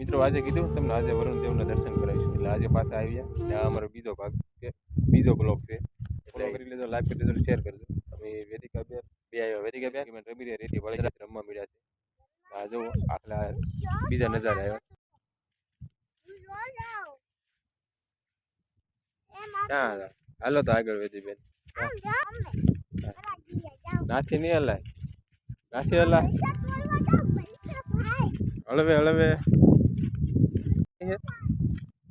મિત્રો, આજે કીધું તમને, આજે વરુણ દેવના દર્શન કરાવીશું. એટલે આજે પાછા આવ્યા. અને આ અમારો બીજો ભાગ છે. બીજો બ્લોગ છે. ફોલો કરી લેજો લાઈક કરી દેજો શેર કરજો અમે વેદિકા બે બે આવ્યા વેદિકા બે મેં રમી રહ્યા, રેતી વળી રમવા મળ્યા છે. આ જો આટલા બીજા નજારા આવ્યા. હા હાલો તો આગળ વેદી બેન. નાથી નહીં હલાય. નાથી હલાય. હળવે હળવે.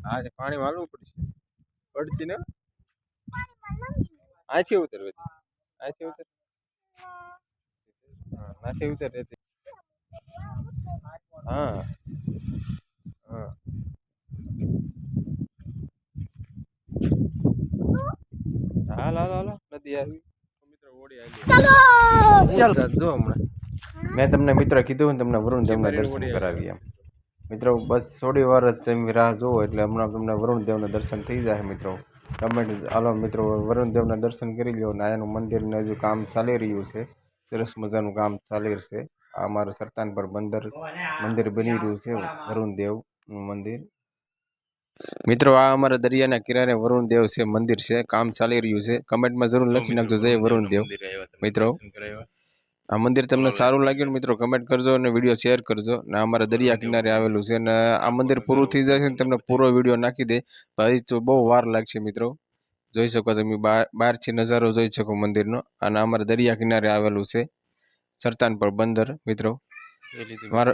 આજે પાણી વાળવું પડશે. પડતી ને આથી ઉતર આથી ઉતર હા નાથી ઉતર રહેતી હા હા. હાલ હાલ હાલો નદી આવી. મિત્રો ઓડી આવી. ચાલ! જો હમણાં. મેં તમને મિત્ર કીધું ને તમને વરુણ જમના દર્શન કરાવી એમ. મિત્રો, બસ થોડી વાર જ તમે રાહ જુઓ એટલે હમણાં તમને વરુણ દેવના દર્શન થઈ જાય મિત્રો. તમે હાલો મિત્રો વરુણ દેવના દર્શન કરી લ્યો ને આનું મંદિરને હજુ કામ ચાલી રહ્યું છે. સરસ મજાનું કામ ચાલી છે. આ અમારું સરતાન પર બંદર, મંદિર બની રહ્યું છે વરુણ દેવનું મંદિર. મિત્રો, આ અમારા દરિયાના કિનારે વરુણ દેવ છે, મંદિર છે, કામ ચાલી રહ્યું છે. કમેન્ટમાં જરૂર લખી નાખજો, જય વરુણ દેવ મિત્રો આ મંદિર તમને સારું લાગ્યું ને મિત્રો કમેન્ટ કરજો અને વીડિયો શેર કરજો. અને અમારા દરિયા કિનારે આવેલું છે અને આ મંદિર પૂરું થઈ જશે ને તમને પૂરો વીડિયો નાખી દે. ભાઈ તો બહુ વાર લાગશે મિત્રો. જોઈ શકો તમે બહાર બહારથી નજારો જોઈ શકો મંદિરનો. અને અમારા દરિયા કિનારે આવેલું છે સરતાનપર બંદર મિત્રો. મારો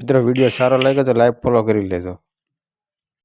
મિત્રો વીડિયો સારો લાગ્યો તો લાઈક ફોલો કરી લેજો.